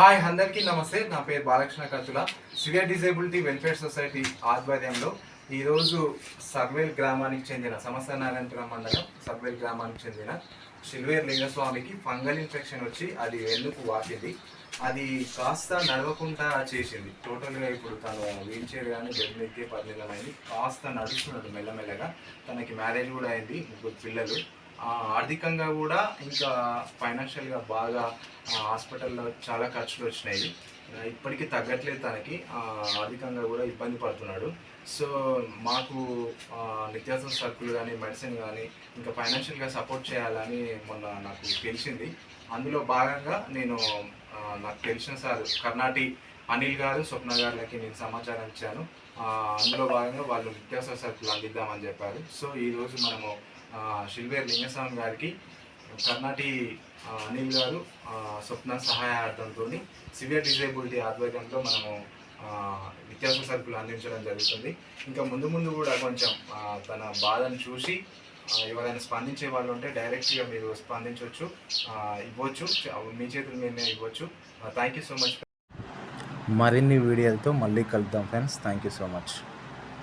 Hi అందరికీ నమస్తే. నా పేరు బాలకృష్ణ కత్తుల. సివియర్ డిజేబిలిటీ వెల్ఫేర్ సొసైటీ ఆధ్వర్యంలో ఈరోజు సర్వేల్ గ్రామానికి చెందిన సమస్త నారాయణపురం మండలం సర్వేల్ గ్రామానికి చెందిన సిల్వేర్ లింగస్వామికి ఫంగల్ ఇన్ఫెక్షన్ వచ్చి అది వెన్నుకు వాపింది. అది కాస్త నడవకుండా చేసింది. టోటల్గా ఇప్పుడు తను వీల్ చైర్ కానీ బెడ్ మీదకి పది నెలలైంది. కాస్త నడుస్తున్నాడు మెల్లమెల్లగా తనకి మ్యారేజ్ కూడా అయింది. ముగ్గురు పిల్లలు. ఆర్థికంగా కూడా ఇంకా ఫైనాన్షియల్గా బాగా హాస్పిటల్లో చాలా ఖర్చులు వచ్చినాయి. ఇప్పటికీ తగ్గట్లేదు తనకి. ఆర్థికంగా కూడా ఇబ్బంది పడుతున్నాడు. సో మాకు నిత్యావసర సరుకులు కానీ మెడిసిన్ కానీ ఇంకా ఫైనాన్షియల్గా సపోర్ట్ చేయాలని మొన్న నాకు తెలిసింది. అందులో భాగంగా నేను నాకు తెలిసిన సార్ కర్ణాటి అనిల్ గారు స్వప్న గారులకి నేను సమాచారం ఇచ్చాను. అందులో భాగంగా వాళ్ళు నిత్యావసర సరుకులు అందిద్దామని చెప్పారు. సో ఈరోజు మనము శిల్వేర్ లింగస్వామి గారికి కర్ణాటి అనిల్ గారు స్వప్న సహాయార్థంతో సివియర్ డిజేబిలిటీ ఆధ్వర్యంలో మనము ఆ, నిత్యావసర సరుకులు అందించడం జరుగుతుంది. ఇంకా ముందు ముందు కూడా కొంచెం తన బాధను చూసి ఎవరైనా స్పందించే వాళ్ళు ఉంటే డైరెక్ట్గా మీరు స్పందించవచ్చు ఇవ్వచ్చు మీ చేతుల మీదనే ఇవ్వచ్చు. Thank you so much. మరిన్ని వీడియోలతో మళ్ళీ కలుద్దాం friends. Thank you so much.